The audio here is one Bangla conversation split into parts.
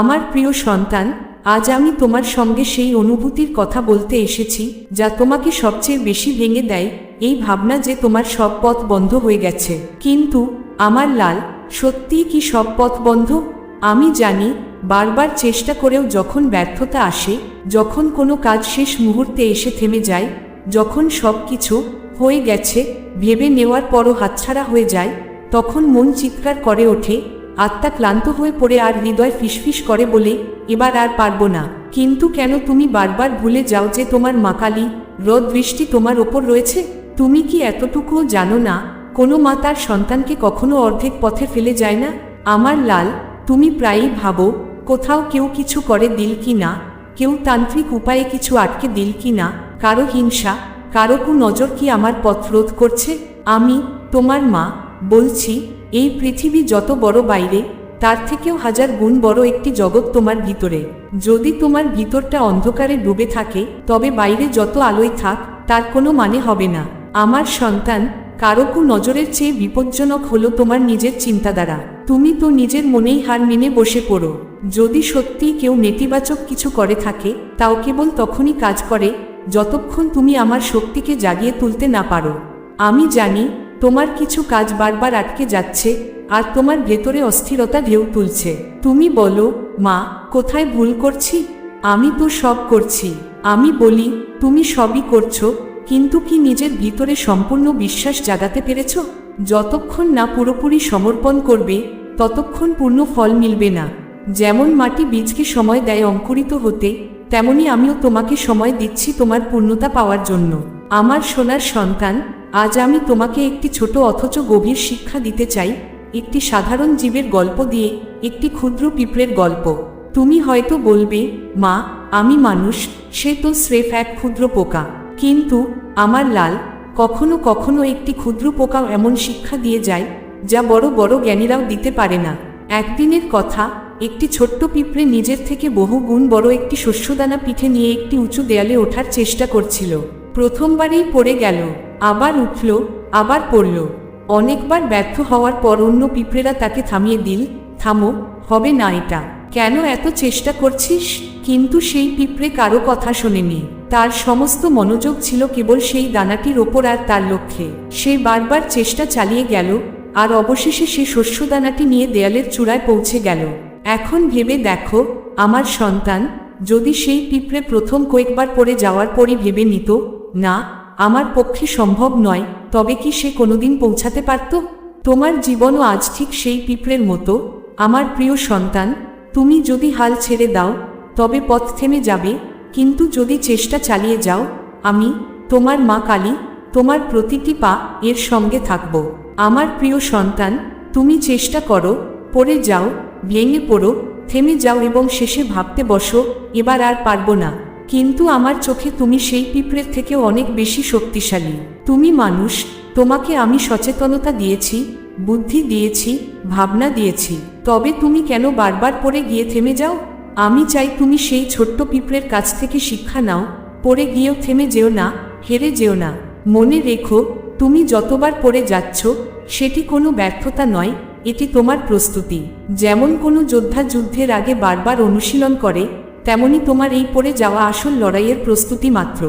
আমার প্রিয় সন্তান, আজ আমি তোমার সঙ্গে সেই অনুভূতির কথা বলতে এসেছি, যা তোমাকে সবচেয়ে বেশি ভেঙে দেয়, এই ভাবনা যে তোমার সব পথ বন্ধ হয়ে গেছে। কিন্তু, আমার লাল, সত্যিই কি সব পথ বন্ধ? আমি জানি, বারবার চেষ্টা করেও যখন ব্যর্থতা আসে, যখন কোনো কাজ শেষ মুহূর্তে এসে থেমে যায়, যখন সব কিছু হয়ে গেছে, ভেবে নেওয়ার পরও হাতছাড়া হয়ে যায়, তখন মন চিৎকার করে ওঠে আত্মা ক্লান্ত হয়ে পড়ে আর হৃদয় ফিসফিস করে বলে, এবার আর পারব না। কিন্তু কেন তুমি বারবার ভুলে যাও যে তোমার মাকালি রোদ বৃষ্টি তোমার ওপর রয়েছে? তুমি কি এতটুকুও জানো না? কোনো মা তার সন্তানকে কখনো অর্ধেক পথে ফেলে যায় না? আমার লাল, তুমি প্রায়ই ভাবো, কোথাও কেউ কিছু করে দিল কি না? কেউ তান্ত্রিক উপায়ে কিছু আটকে দিল কি না? কারও হিংসা, কারও কু নজর কি আমার পথ রোধ করছে? আমি, তোমার মা, বলছি এই পৃথিবী যত বড় বাইরে, তার থেকেও হাজার গুণ বড় একটি জগৎ তোমার ভিতরে। যদি তোমার ভিতরটা অন্ধকারে ডুবে থাকে, তবে বাইরে যত আলোয় থাক, তার কোনো মানে হবে না। আমার সন্তান কারকু নজরের চেয়ে বিপজ্জনক হলো তোমার নিজের চিন্তাধারা। তুমি তো নিজের মনেই হার মেনে বসে পড়ো। যদি সত্যি কেউ নেতিবাচক কিছু করে থাকে, তাও কেবল তখনই কাজ করে, যতক্ষণ তুমি আমার শক্তিকে জাগিয়ে তুলতে না পারো। আমি জানি তোমার কিছু কাজ বারবার আটকে যাচ্ছে, আর তোমার ভেতরে অস্থিরতা ঢেউ তুলছে। তুমি বলো, মা, কোথায় ভুল করছি? আমি তো সব করছি। আমি বলি, তুমি সবই করছ, কিন্তু কি নিজের ভিতরে সম্পূর্ণ বিশ্বাস জাগাতে পেরেছ? যতক্ষণ না পুরোপুরি সমর্পণ করবে, ততক্ষণ পূর্ণ ফল মিলবে না। যেমন মাটি বীজকে সময় দেয় অঙ্কুরিত হতে, তেমনি আমিও তোমাকে সময় দিচ্ছি তোমার পূর্ণতা পাওয়ার জন্য। আমার সোনার সন্তান আজ আমি তোমাকে একটি ছোট অথচ গভীর শিক্ষা দিতে চাই, একটি সাধারণ জীবের গল্প দিয়ে, একটি ক্ষুদ্র পিঁপড়ের গল্প। তুমি হয়তো বলবে, মা, আমি মানুষ, সে তো স্রেফ এক ক্ষুদ্র পোকা। কিন্তু আমার লাল, কখনো কখনো একটি ক্ষুদ্র পোকাও এমন শিক্ষা দিয়ে যায়, যা বড় বড় জ্ঞানীরাও দিতে পারে না। একদিনের কথা, একটি ছোট্ট পিঁপড়ে নিজের থেকে বহু গুণ বড় একটি শস্যদানা পিঠে নিয়ে একটি উঁচু দেয়ালে ওঠার চেষ্টা করছিল। প্রথমবারেই পড়ে গেল। আবার উঠল আবার পড়ল। অনেকবার ব্যর্থ হওয়ার পর অন্য পিঁপড়েরা তাকে থামিয়ে দিল, থামো, হবে না এটা। কেন এত চেষ্টা করছিস? কিন্তু সেই পিঁপড়ে কারও কথা শোনেনি। তার সমস্ত মনোযোগ ছিল কেবল সেই দানাটির ওপর আর তার লক্ষ্যে। সে বারবার চেষ্টা চালিয়ে গেল, আর অবশেষে সে শস্যদানাটি নিয়ে দেয়ালের চূড়ায় পৌঁছে গেল। এখন ভেবে দেখো, আমার সন্তান, যদি সেই পিঁপড়ে প্রথম কয়েকবার পড়ে যাওয়ার পরই ভেবে নিত, না আমার পক্ষে সম্ভব নয়, তবে কি সে কোনোদিন পৌঁছাতে পারত? তোমার জীবনও আজ ঠিক সেই পিঁপড়ের মতো। আমার প্রিয় সন্তান, তুমি যদি হাল ছেড়ে দাও, তবে পথ থেমে যাবে, কিন্তু যদি চেষ্টা চালিয়ে যাও, আমি, তোমার মা কালী, তোমার প্রতিটি পা এর সঙ্গে থাকব। আমার প্রিয় সন্তান, তুমি চেষ্টা করো, পড়ে যাও, ভেঙে পড়ো, থেমে যাও এবং শেষে ভাবতে বসো, এবার আর পারব না। কিন্তু আমার চোখে তুমি সেই পিঁপড়ের থেকেও অনেক বেশি শক্তিশালী। তুমি মানুষ, তোমাকে আমি সচেতনতা দিয়েছি, বুদ্ধি দিয়েছি, ভাবনা দিয়েছি। তবে তুমি কেন বারবার পড়ে গিয়ে থেমে যাও? আমি চাই তুমি সেই ছোট্ট পিঁপড়ের কাছ থেকে শিক্ষা নাও, পড়ে গিয়েও থেমে যেও না, হেরে যেও না। মনে রেখো, তুমি যতবার পড়ে যাচ্ছ, সেটি কোনো ব্যর্থতা নয়, এটি তোমার প্রস্তুতি। যেমন কোনো যোদ্ধা যুদ্ধের আগে বারবার অনুশীলন করে তেমনি তোমার এই পড়ে যাওয়া আসল লড়াইয়ের প্রস্তুতি মাত্র।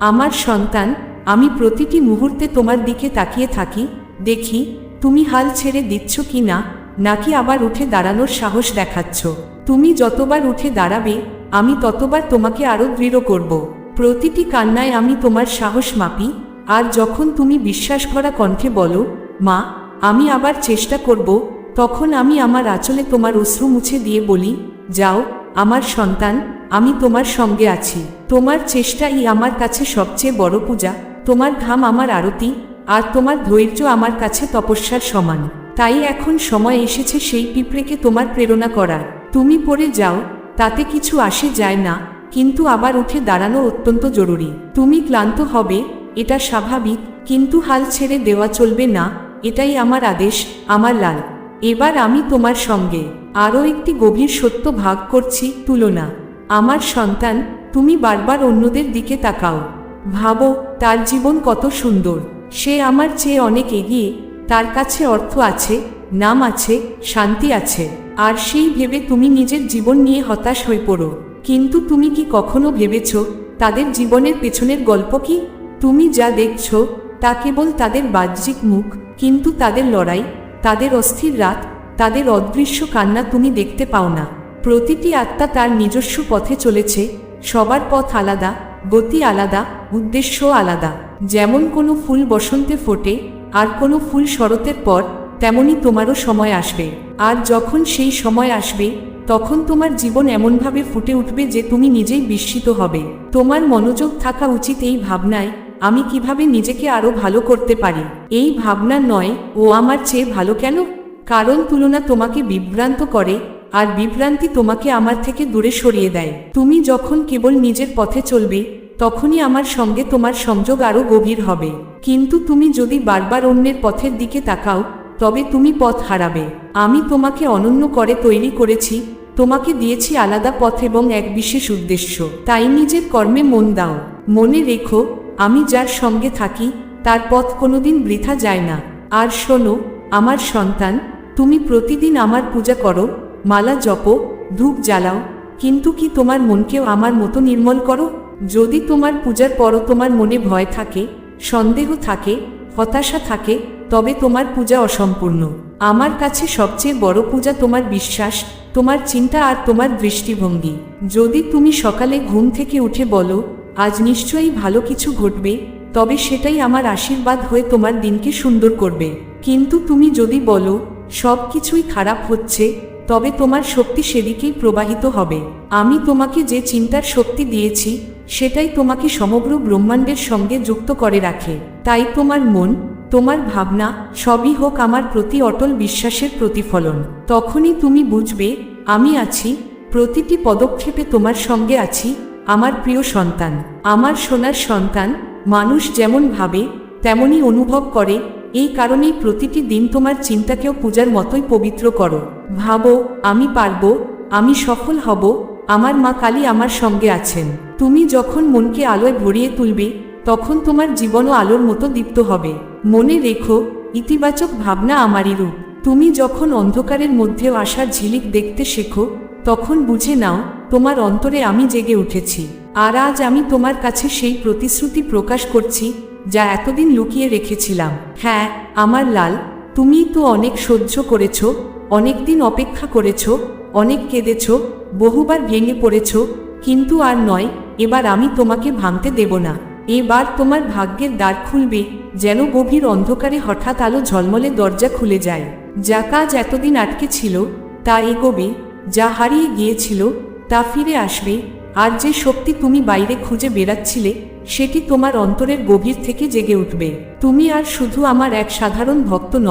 আমার সন্তান, আমি প্রতিটি মুহূর্তে তোমার দিকে তাকিয়ে থাকি, দেখি, তুমি হাল ছেড়ে দিচ্ছ কি না, নাকি আবার উঠে দাঁড়ানোর সাহস দেখাচ্ছ। তুমি যতবার উঠে দাঁড়াবে, আমি ততবার তোমাকে আরও দৃঢ় করব। প্রতিটি কান্নায় আমি তোমার সাহস মাপি, আর যখন তুমি বিশ্বাস করা কণ্ঠে বলো, মা, আমি আবার চেষ্টা করব তখন আমি আমার আঁচলে তোমার অশ্রু মুছে দিয়ে বলি, যাও আমার সন্তান, আমি তোমার সঙ্গে আছি। তোমার চেষ্টাই আমার কাছে সবচেয়ে বড় পূজা। তোমার ঘাম আমার আরতি, আর তোমার ধৈর্য আমার কাছে তপস্যার সমান। তাই এখন সময় এসেছে সেই পিঁপড়েকে তোমার প্রেরণা করার। তুমি পড়ে যাও, তাতে কিছু আসে যায় না, কিন্তু আবার উঠে দাঁড়ানো অত্যন্ত জরুরি। তুমি ক্লান্ত হবে, এটা স্বাভাবিক, কিন্তু হাল ছেড়ে দেওয়া চলবে না, এটাই আমার আদেশ, আমার লাল। এবার আমি তোমার সঙ্গে আরও একটি গভীর সত্য ভাগ করছি, তুলনা। আমার সন্তান, তুমি বারবার অন্যদের দিকে তাকাও। ভাবো, তার জীবন কত সুন্দর। সে আমার চেয়ে অনেক এগিয়ে, তার কাছে অর্থ আছে, নাম আছে, শান্তি আছে। আর সেই ভেবে তুমি নিজের জীবন নিয়ে হতাশ হয়ে পড়ো। কিন্তু তুমি কি কখনো ভেবেছ, তাদের জীবনের পেছনের গল্প কি? তুমি যা দেখছ, তা কেবল তাদের বাহ্যিক মুখ, কিন্তু তাদের লড়াই তাদের অস্থির রাত, তাদের অদৃশ্য কান্না তুমি দেখতে পাও না। প্রতিটি আত্মা তার নিজস্ব পথে চলেছে, সবার পথ আলাদা, গতি আলাদা, উদ্দেশ্য আলাদা। যেমন কোনো ফুল বসন্তে ফোটে, আর কোনো ফুল শরতের পর, তেমনি তোমারও সময় আসবে। আর যখন সেই সময় আসবে, তখন তোমার জীবন এমনভাবে ফুটে উঠবে যে তুমি নিজেই বিস্মিত হবে। তোমার মনোযোগ থাকা উচিত এই ভাবনায় আমি কীভাবে নিজেকে আরও ভালো করতে পারি? এই ভাবনা নয়, ও আমার চেয়ে ভালো কেন? কারণ তুলনা তোমাকে বিভ্রান্ত করে, আর বিভ্রান্তি তোমাকে আমার থেকে দূরে সরিয়ে দেয়। তুমি যখন কেবল নিজের পথে চলবে, তখনই আমার সঙ্গে তোমার সংযোগ আরও গভীর হবে। কিন্তু তুমি যদি বারবার অন্যের পথের দিকে তাকাও, তবে তুমি পথ হারাবে। আমি তোমাকে অনন্য করে তৈরি করেছি, তোমাকে দিয়েছি আলাদা পথ এবং এক বিশেষ উদ্দেশ্য। তাই নিজের কর্মে মন দাও। মনে রেখো আমি যার সঙ্গে থাকি, তার পথ কোনোদিন বৃথা যায় না। আর শোনো, আমার সন্তান, তুমি প্রতিদিন আমার পূজা করো, মালা জপো, ধূপ জ্বালাও, কিন্তু কি তোমার মনকেও আমার মতো নির্মল করো? যদি তোমার পূজার পরও তোমার মনে ভয় থাকে, সন্দেহ থাকে, হতাশা থাকে, তবে তোমার পূজা অসম্পূর্ণ। আমার কাছে সবচেয়ে বড় পূজা তোমার বিশ্বাস, তোমার চিন্তা আর তোমার দৃষ্টিভঙ্গি। যদি তুমি সকালে ঘুম থেকে উঠে বলো আজ নিশ্চয়ই ভালো কিছু ঘটবে, তবে সেটাই আমার আশীর্বাদ হয়ে তোমার দিনকে সুন্দর করবে। কিন্তু তুমি যদি বলো, সব কিছুই খারাপ হচ্ছে, তবে তোমার শক্তি সেদিকেই প্রবাহিত হবে। আমি তোমাকে যে চিন্তার শক্তি দিয়েছি, সেটাই তোমাকে সমগ্র ব্রহ্মাণ্ডের সঙ্গে যুক্ত করে রাখে। তাই তোমার মন, তোমার ভাবনা, সবই হোক আমার প্রতি অটল বিশ্বাসের প্রতিফলন। তখনই তুমি বুঝবে, আমি আছি, প্রতিটি পদক্ষেপে তোমার সঙ্গে আছি আমার প্রিয় সন্তান, আমার সোনার সন্তান, মানুষ যেমন ভাবে, তেমনই অনুভব করে, এই কারণেই প্রতিটি দিন তোমার চিন্তাকেও পূজার মতোই পবিত্র করো। ভাবো, আমি পারব, আমি সফল হব, আমার মা কালী আমার সঙ্গে আছেন। তুমি যখন মনকে আলোয় ভরিয়ে তুলবে, তখন তোমার জীবনও আলোর মতো দীপ্ত হবে। মনে রেখো, ইতিবাচক ভাবনা আমারই রূপ। তুমি যখন অন্ধকারের মধ্যেও আসার ঝিলিক দেখতে শেখো, তখন বুঝে নাও তোমার অন্তরে আমি জেগে উঠেছি, আর আজ আমি তোমার কাছে সেই প্রতিশ্রুতি প্রকাশ করছি, যা এতদিন লুকিয়ে রেখেছিলাম। হ্যাঁ আমার লাল, তুমি তো অনেক সহ্য করেছ অনেকদিন অপেক্ষা করেছ, অনেক কেঁদেছ, বহুবার ভেঙে পড়েছ, কিন্তু আর নয়, এবার আমি তোমাকে ভাঙতে দেব না। এবার তোমার ভাগ্যের দ্বার খুলবে, যেন গভীর অন্ধকারে হঠাৎ আলো ঝলমলে দরজা খুলে যায়। যা কাজ এতদিন আটকে ছিল, তা এগোবে, যা হারিয়ে গিয়েছিল তা ফিরে আসবে, আর যে শক্তি তুমি বাইরে খুঁজে বেড়াচ্ছিলে, সেটি তোমার অন্তরের গভীর থেকে জেগে উঠবে। তুমি আর শুধু আমার এক সাধারণ ভক্ত ন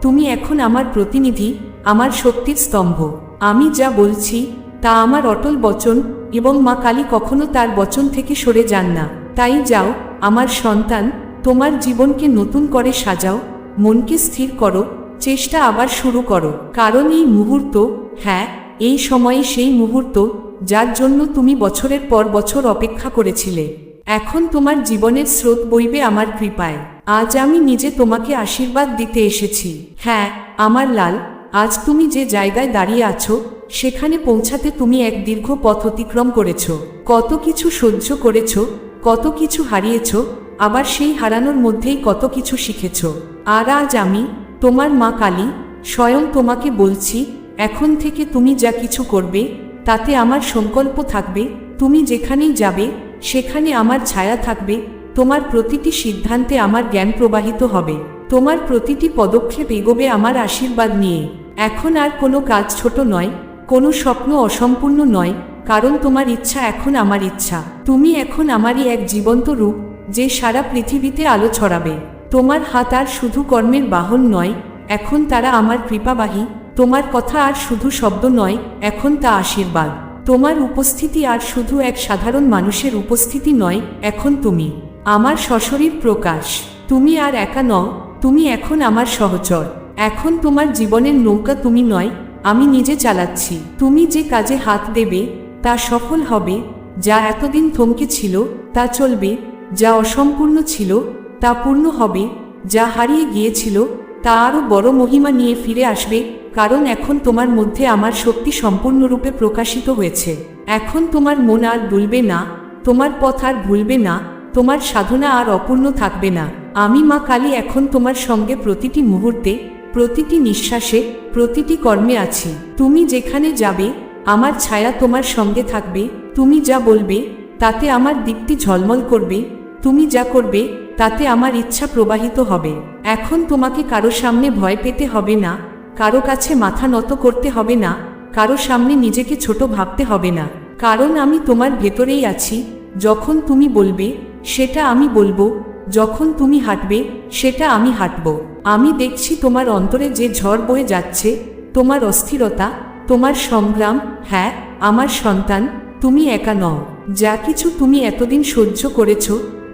তুমি এখন আমার প্রতিনিধি, আমার শক্তির স্তম্ভ। আমি যা বলছি, তা আমার অটল বচন, এবং মা কালী কখনো তার বচন থেকে সরে যান না। তাই যাও, আমার সন্তান, তোমার জীবনকে নতুন করে সাজাও, মনকে স্থির করো, চেষ্টা আবার শুরু করো। কারণ এই মুহূর্ত হ্যাঁ এই সময়ে সেই মুহূর্ত, যার জন্য তুমি বছরের পর বছর অপেক্ষা করেছিলে। এখন তোমার জীবনের স্রোত বইবে আমার কৃপায়। আজ আমি নিজে তোমাকে আশীর্বাদ দিতে এসেছি। হ্যাঁ আমার লাল, আজ তুমি যে জায়গায় দাঁড়িয়ে আছো, সেখানে পৌঁছাতে তুমি এক দীর্ঘ পথ অতিক্রম করেছ। কত কিছু সহ্য করেছ, কত কিছু হারিয়েছ, আবার সেই হারানোর মধ্যেই কত কিছু শিখেছ। আর আজ আমি, তোমার মা কালী, স্বয়ং তোমাকে বলছি এখন থেকে তুমি যা কিছু করবে, তাতে আমার সংকল্প থাকবে, তুমি যেখানেই যাবে, সেখানে আমার ছায়া থাকবে, তোমার প্রতিটি সিদ্ধান্তে আমার জ্ঞান প্রবাহিত হবে, তোমার প্রতিটি পদক্ষেপ এগোবে আমার আশীর্বাদ নিয়ে। এখন আর কোনো কাজ ছোট নয়, কোনো স্বপ্ন অসম্পূর্ণ নয়, কারণ তোমার ইচ্ছা এখন আমার ইচ্ছা। তুমি এখন আমারই এক জীবন্ত রূপ, যে সারা পৃথিবীতে আলো ছড়াবে। তোমার হাত আর শুধু কর্মের বাহন নয়, এখন তারা আমার কৃপাবাহী তোমার কথা আর শুধু শব্দ নয়, এখন তা আশীর্বাদ। তোমার উপস্থিতি আর শুধু এক সাধারণ মানুষের উপস্থিতি নয়, এখন তুমি। আমার সশরীর প্রকাশ। তুমি আর একা নও, তুমি এখন আমার সহচর। এখন তোমার জীবনের নৌকা তুমি নয়, আমি নিজে চালাচ্ছি। তুমি যে কাজে হাত দেবে, তা সফল হবে, যা এতদিন থমকে ছিল, তা চলবে, যা অসম্পূর্ণ ছিল, তা পূর্ণ হবে, যা হারিয়ে গিয়েছিল তা আরও বড় মহিমা নিয়ে ফিরে আসবে, কারণ এখন তোমার মধ্যে আমার শক্তি সম্পূর্ণরূপে প্রকাশিত হয়েছে। এখন তোমার মন আর দুলবে না, তোমার পথ আর ভুলবে না, তোমার সাধনা আর অপূর্ণ থাকবে না। আমি মা কালী এখন তোমার সঙ্গে প্রতিটি মুহূর্তে, প্রতিটি নিঃশ্বাসে, প্রতিটি কর্মে আছি। তুমি যেখানে যাবে, আমার ছায়া তোমার সঙ্গে থাকবে, তুমি যা বলবে, তাতে আমার দীপ্তি ঝলমল করবে, তুমি যা করবে তাতে আমার ইচ্ছা প্রবাহিত হবে। এখন তোমাকে কারও সামনে ভয় পেতে হবে না, কারও কাছে মাথা নত করতে হবে না, কারও সামনে নিজেকে ছোট ভাবতে হবে না। কারণ আমি তোমার ভেতরেই আছি, যখন তুমি বলবে, সেটা আমি বলব। যখন তুমি হাঁটবে, সেটা আমি হাঁটব। আমি দেখছি তোমার অন্তরে যে ঝড় বয়ে যাচ্ছে, তোমার অস্থিরতা, তোমার সংগ্রাম হ্যাঁ আমার সন্তান, তুমি একা নও। যা কিছু তুমি এতদিন সহ্য করেছ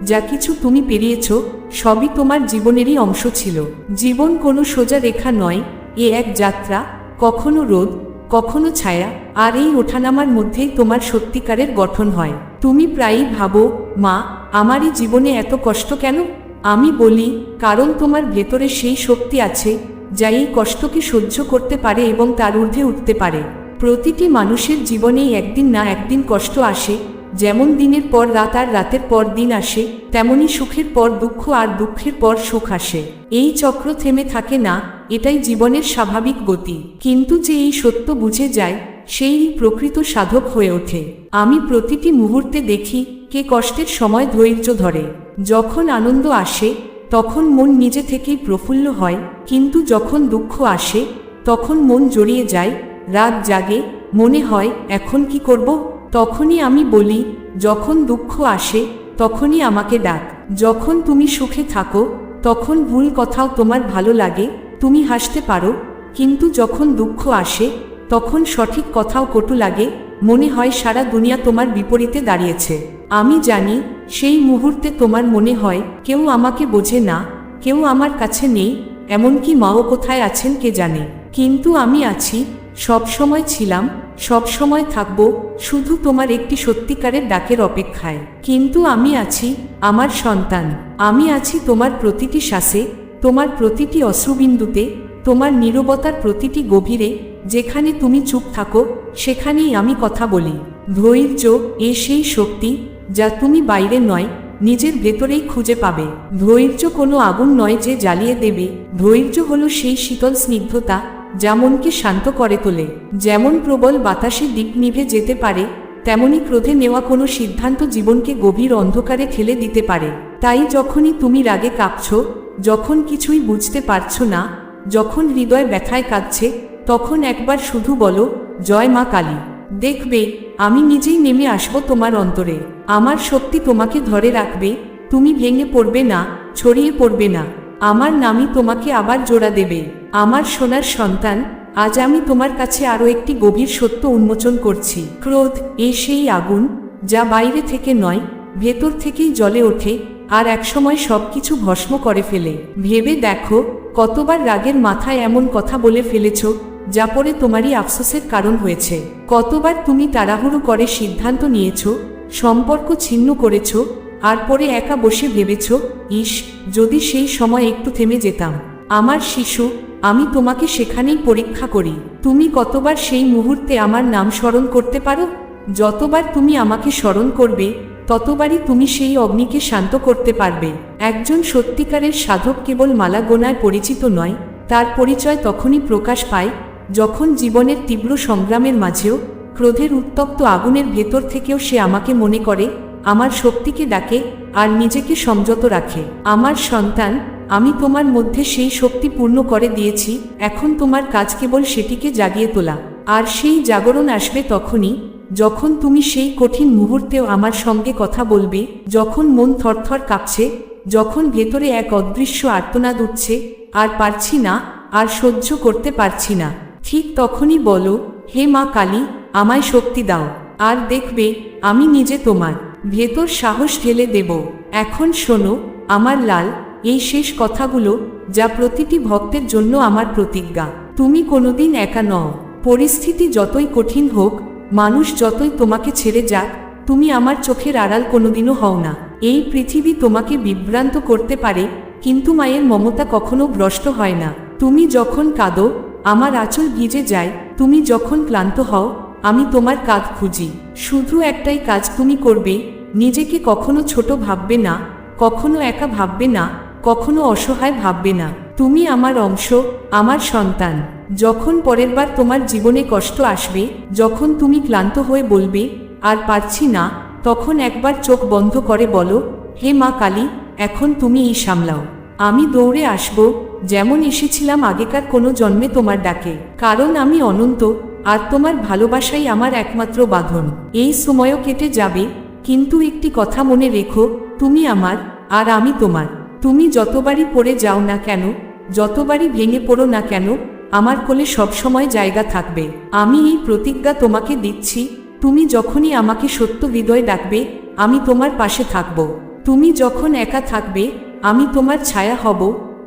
যা কিছু তুমি পেরিয়েছ, সবই তোমার জীবনেরই অংশ ছিল। জীবন কোনো সোজা রেখা নয়, এ এক যাত্রা, কখনো রোদ, কখনো ছায়া, আর এই ওঠানামার মধ্যেই তোমার সত্যিকারের গঠন হয়। তুমি প্রায়ই ভাবো, মা আমারই জীবনে এত কষ্ট কেন? আমি বলি, কারণ তোমার ভেতরে সেই শক্তি আছে, যা এই কষ্টকে সহ্য করতে পারে এবং তার ঊর্ধ্বে উঠতে পারে। প্রতিটি মানুষের জীবনেই একদিন না একদিন কষ্ট আসে যেমন দিনের পর রাত আর রাতের পর দিন আসে, তেমনি সুখের পর দুঃখ আর দুঃখের পর সুখ আসে। এই চক্র থেমে থাকে না, এটাই জীবনের স্বাভাবিক গতি। কিন্তু যে এই সত্য বুঝে যায়, সেই প্রকৃত সাধক হয়ে ওঠে। আমি প্রতিটি মুহূর্তে দেখি কে কষ্টের সময় ধৈর্য ধরে। যখন আনন্দ আসে, তখন মন নিজে থেকেই প্রফুল্ল হয়, কিন্তু যখন দুঃখ আসে, তখন মন জড়িয়ে যায়, রাত জাগে, মনে হয়, এখন কি করব? তখনই আমি বলি, যখন দুঃখ আসে, তখনই আমাকে ডাক। যখন তুমি সুখে থাকো, তখন ভুল কথাও তোমার ভালো লাগে, তুমি হাসতে পারো। কিন্তু যখন দুঃখ আসে, তখন সঠিক কথাও কটু লাগে, মনে হয় সারা দুনিয়া তোমার বিপরীতে দাঁড়িয়েছে। আমি জানি, সেই মুহূর্তে তোমার মনে হয়, কেউ আমাকে বোঝে না, কেউ আমার কাছে নেই, এমনকি মাও কোথায় আছেন কে জানে। কিন্তু আমি আছি সব সময় ছিলাম সব সময় থাকব, শুধু তোমার একটি সত্যিকারের ডাকের অপেক্ষায়। কিন্তু আমি আছি আমার সন্তান। আমি আছি তোমার প্রতিটি শ্বাসে, তোমার প্রতিটি অশ্রুবিন্দুতে, তোমার নীরবতার প্রতিটি গভীরে, যেখানে তুমি চুপ থাকো, সেখানেই আমি কথা বলি। ধৈর্য এ সেই শক্তি যা তুমি বাইরে নয়, নিজের ভেতরেই খুঁজে পাবে। ধৈর্য কোনো আগুন নয় যে জ্বালিয়ে দেবে। ধৈর্য হলো সেই শীতল স্নিগ্ধতা যা মনকে শান্ত করে তোলে। যেমন প্রবল বাতাসে দিক নিভে যেতে পারে, তেমনি ক্রোধে নেওয়া কোনো সিদ্ধান্ত জীবনকে গভীর অন্ধকারে ঠেলে দিতে পারে। তাই যখনই তুমি রাগে কাঁপছ, যখন কিছুই বুঝতে পারছ না, যখন হৃদয় ব্যথায় কাঁদছে, তখন একবার শুধু বলো, জয় মা কালী। দেখবে, আমি নিজেই নেমে আসব তোমার অন্তরে। আমার শক্তি তোমাকে ধরে রাখবে, তুমি ভেঙে পড়বে না, ছড়িয়ে পড়বে না। আমার নামই তোমাকে আবার জোড়া দেবে। আমার সোনার সন্তান, আজ আমি তোমার কাছে আরও একটি গভীর সত্য উন্মোচন করছি। ক্রোধ এ সেই আগুন, যা বাইরে থেকে নয়, ভেতর থেকেই জ্বলে ওঠে, আর একসময় সব কিছু ভস্ম করে ফেলে। ভেবে দেখো, কতবার রাগের মাথায় এমন কথা বলে ফেলেছ, যা পরে তোমারই আফসোসের কারণ হয়েছে। কতবার তুমি তাড়াহুড়ো করে সিদ্ধান্ত নিয়েছ, সম্পর্ক ছিন্ন করেছ, আর পরে একা বসে ভেবেছ ইস যদি সেই সময় একটু থেমে যেতাম। আমার শিশু আমি তোমাকে সেখানেই পরীক্ষা করি। তুমি কতবার সেই মুহূর্তে আমার নাম স্মরণ করতে পারো? যতবার তুমি আমাকে স্মরণ করবে, ততবারই তুমি সেই অগ্নিকে শান্ত করতে পারবে। একজন সত্যিকারের সাধক কেবল মালা গোনায় পরিচিত নয়, তার পরিচয় তখনই প্রকাশ পায়, যখন জীবনের তীব্র সংগ্রামের মাঝেও, ক্রোধের উত্তপ্ত আগুনের ভেতর থেকেও সে আমাকে মনে করে, আমার শক্তিকে ডাকে, আর নিজেকে সংযত রাখে। আমার সন্তান আমি তোমার মধ্যে সেই শক্তি পূর্ণ করে দিয়েছি, এখন তোমার কাজ কেবল সেটিকে জাগিয়ে তোলা। আর সেই জাগরণ আসবে তখনই, যখন তুমি সেই কঠিন মুহূর্তেও আমার সঙ্গে কথা বলবে, যখন মন থরথর কাঁপছে, যখন ভেতরে এক অদৃশ্য আর্তনাদ উঠছে, আর পারছি না, আর সহ্য করতে পারছি না। ঠিক তখনই বলো, হে মা কালী, আমায় শক্তি দাও, আর দেখবে, আমি নিজে তোমার। ভেতর সাহস ঢেলে দেব। এখন শোনো, আমার লাল এই শেষ কথাগুলো যা প্রতিটি ভক্তের জন্য আমার প্রতিজ্ঞা। তুমি কোনোদিন একা নও। পরিস্থিতি যতই কঠিন হোক, মানুষ যতই তোমাকে ছেড়ে যাক, তুমি আমার চোখের আড়াল কোনোদিনও হও না। এই পৃথিবী তোমাকে বিভ্রান্ত করতে পারে, কিন্তু মায়ের মমতা কখনো ভ্রষ্ট হয় না। তুমি যখন কাঁদো, আমার আঁচল ভিজে যায়, তুমি যখন ক্লান্ত হও, আমি তোমার কাঁধ খুঁজি। শুধু একটাই কাজ তুমি করবে, নিজেকে কখনো ছোট ভাববে না, কখনো একা ভাববে না কখনো অসহায় ভাববে না। তুমি আমার অংশ, আমার সন্তান। যখন পরের বার তোমার জীবনে কষ্ট আসবে, যখন তুমি ক্লান্ত হয়ে বলবে, আর পারছি না, তখন একবার চোখ বন্ধ করে বলো, হে মা কালী, এখন তুমি এই সামলাও। আমি দৌড়ে আসব, যেমন এসেছিলাম আগেকার কোনো জন্মে তোমার ডাকে। কারণ আমি অনন্ত, আর তোমার ভালোবাসাই আমার একমাত্র বাঁধন। এই সময়ও কেটে যাবে, কিন্তু একটি কথা মনে রেখো, তুমি আমার, আর আমি তোমার। তুমি যতবারই পড়ে যাও না কেন, যতবারই ভেঙে পড়ো না কেন, আমার কোলে সবসময় জায়গা থাকবে। আমি এই প্রতিজ্ঞা তোমাকে দিচ্ছি, তুমি যখনই আমাকে সত্য হৃদয় ডাকবে, আমি তোমার পাশে থাকব। তুমি যখন একা থাকবে, আমি তোমার ছায়া হব।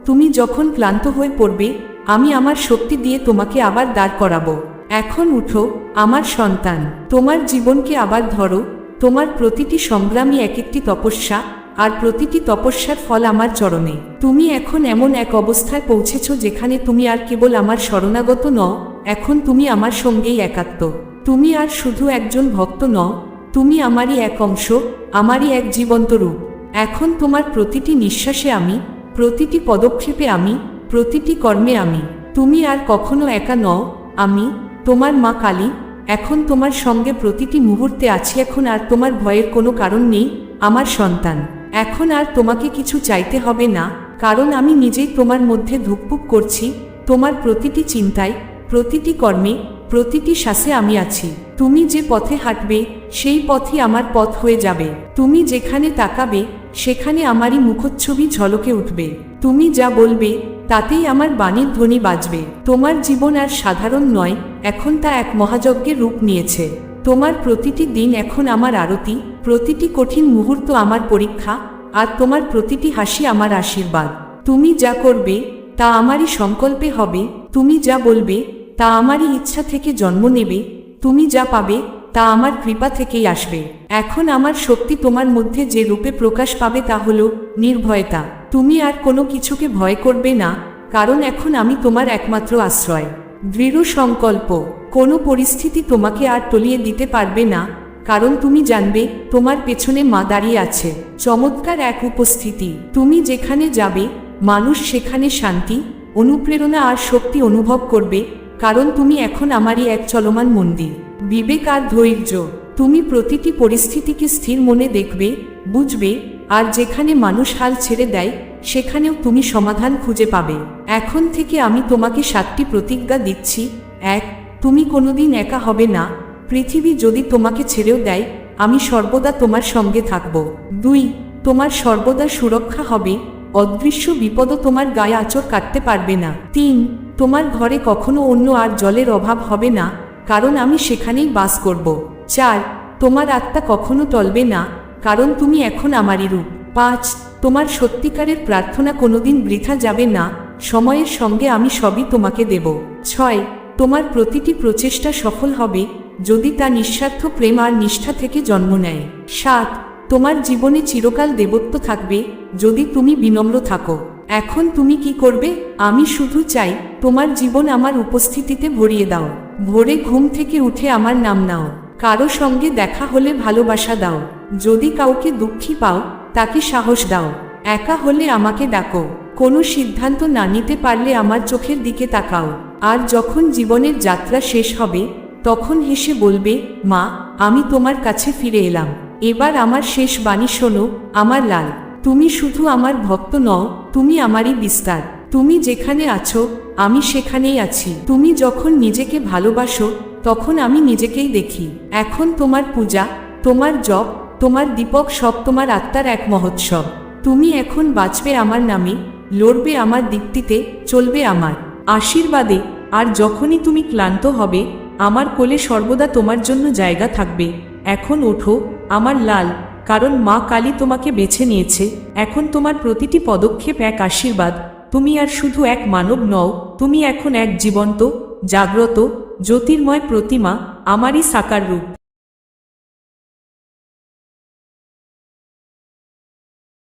তুমি যখন ক্লান্ত হয়ে পড়বে, আমি আমার শক্তি দিয়ে তোমাকে আবার দাঁড় করাবো। এখন উঠো, আমার সন্তান, তোমার জীবনকে আবার ধরো, তোমার প্রতিটি সংগ্রামই এক একটি তপস্যা আর প্রতিটি তপস্যার ফল আমার চরণে। তুমি এখন এমন এক অবস্থায় পৌঁছেছ যেখানে তুমি আর কেবল আমার শরণাগত নও, এখন তুমি আমার সঙ্গেই একাত্ম। তুমি আর শুধু একজন ভক্ত নও, তুমি আমারই এক অংশ, আমারই এক জীবন্ত রূপ। এখন তোমার প্রতিটি নিঃশ্বাসে আমি, প্রতিটি পদক্ষেপে আমি, প্রতিটি কর্মে আমি। তুমি আর কখনো একা নও, আমি, তোমার মা কালী, এখন তোমার সঙ্গে প্রতিটি মুহূর্তে আছি, এখন আর তোমার ভয়ের কোনো কারণ নেই, আমার সন্তান। এখন আর তোমাকে কিছু চাইতে হবে না, কারণ আমি নিজেই তোমার মধ্যে ধুকপুক করছি, তোমার প্রতিটি চিন্তায়, প্রতিটি কর্মে, প্রতিটি শ্বাসে আমি আছি। তুমি যে পথে হাঁটবে, সেই পথই আমার পথ হয়ে যাবে। তুমি যেখানে তাকাবে, সেখানে আমারই মুখচ্ছবি ঝলকে উঠবে। তুমি যা বলবে, তাতেই আমার বাণীর ধ্বনি বাজবে। তোমার জীবন আর সাধারণ নয়, এখন তা এক মহাযজ্ঞের রূপ নিয়েছে। তোমার প্রতিটি দিন এখন আমার আরতি, প্রতিটি কঠিন মুহূর্ত আমার পরীক্ষা, আর তোমার প্রতিটি হাসি আমার আশীর্বাদ। তুমি যা করবে, তা আমারই সংকল্পে হবে, তুমি যা বলবে, তা আমারই ইচ্ছা থেকে জন্ম নেবে, তুমি যা পাবে, তা আমার কৃপা থেকেই আসবে। এখন আমার শক্তি তোমার মধ্যে যে রূপে প্রকাশ পাবে তা হলো নির্ভয়তা। তুমি আর কোনো কিছুকে ভয় করবে না, কারণ এখন আমি তোমার একমাত্র আশ্রয়। দৃঢ় সংকল্প, কোনো পরিস্থিতি তোমাকে আর টলিয়ে দিতে পারবে না, কারণ তুমি জানবে, তোমার পেছনে মা দাঁড়িয়ে আছে। চমৎকার এক উপস্থিতি। তুমি যেখানে যাবে, মানুষ সেখানে শান্তি, অনুপ্রেরণা আর শক্তি অনুভব করবে, কারণ তুমি এখন আমারই এক চলমান মন্দির। বিবেক আর ধৈর্য। তুমি প্রতিটি পরিস্থিতিকে স্থির মনে দেখবে, বুঝবে, আর যেখানে মানুষ হাল ছেড়ে দেয়, সেখানেও তুমি সমাধান খুঁজে পাবে। এখন থেকে আমি তোমাকে সাতটি প্রতিজ্ঞা দিচ্ছি। এক, তুমি কোনোদিন একা হবে না। পৃথিবী যদি তোমাকে ছেড়েও দেয়, আমি সর্বদা তোমার সঙ্গে থাকব। দুই, তোমার সর্বদা সুরক্ষা হবে। অদৃশ্য বিপদও তোমার গায়ে আচর কাটতে পারবে না। তিন, তোমার ঘরে কখনো অন্য আর জলের অভাব হবে না, কারণ আমি সেখানেই বাস করব। চার, তোমার আত্মা কখনো টলবে না, কারণ তুমি এখন আমারই রূপ। পাঁচ, তোমার সত্যিকারের প্রার্থনা কোনোদিন বৃথা যাবে না, সময়ের সঙ্গে আমি সবই তোমাকে দেব। ছয়, তোমার প্রতিটি প্রচেষ্টা সফল হবে, যদি তা নিঃস্বার্থ প্রেম আর নিষ্ঠা থেকে জন্ম নেয়। সাত, তোমার জীবনে চিরকাল দেবত্ব থাকবে, যদি তুমি বিনম্র থাকো। এখন তুমি কি করবে? আমি শুধু চাই, তোমার জীবন আমার উপস্থিতিতে ভরিয়ে দাও। ভোরে ঘুম থেকে উঠে আমার নাম নাও। কারও সঙ্গে দেখা হলে ভালোবাসা দাও। যদি কাউকে দুঃখী পাও, তাকে সাহস দাও। একা হলে আমাকে ডাকো। কোনো সিদ্ধান্ত না নিতে পারলে আমার চোখের দিকে তাকাও। আর যখন জীবনের যাত্রা শেষ হবে, তখন হেসে বলবে, মা, আমি তোমার কাছে ফিরে এলাম। এবার আমার শেষ বাণী শোনো, আমার লাল। তুমি শুধু আমার ভক্ত নও, তুমি আমারই বিস্তার। তুমি যেখানে আছো, আমি সেখানেই আছি। তুমি যখন নিজেকে ভালোবাসো, তখন আমি নিজেকেই দেখি। এখন তোমার পূজা, তোমার জপ, তোমার দীপক সব তোমার আত্মার এক মহোৎসব। তুমি এখন বাঁচবে আমার নামে, লড়বে আমার দীপ্তিতে, চলবে আমার আশীর্বাদে, আর যখনই তুমি ক্লান্ত হবে, আমার কোলে সর্বদা তোমার জন্য জায়গা থাকবে। এখন ওঠো, আমার লাল, কারণ মা কালী তোমাকে বেছে নিয়েছে। এখন তোমার প্রতিটি পদক্ষেপ এক আশীর্বাদ তুমি আর শুধু এক মানব নও, তুমি এখন এক জীবন্ত, জাগ্রত, জ্যোতির্ময় প্রতিমা, আমারই সাকার রূপ।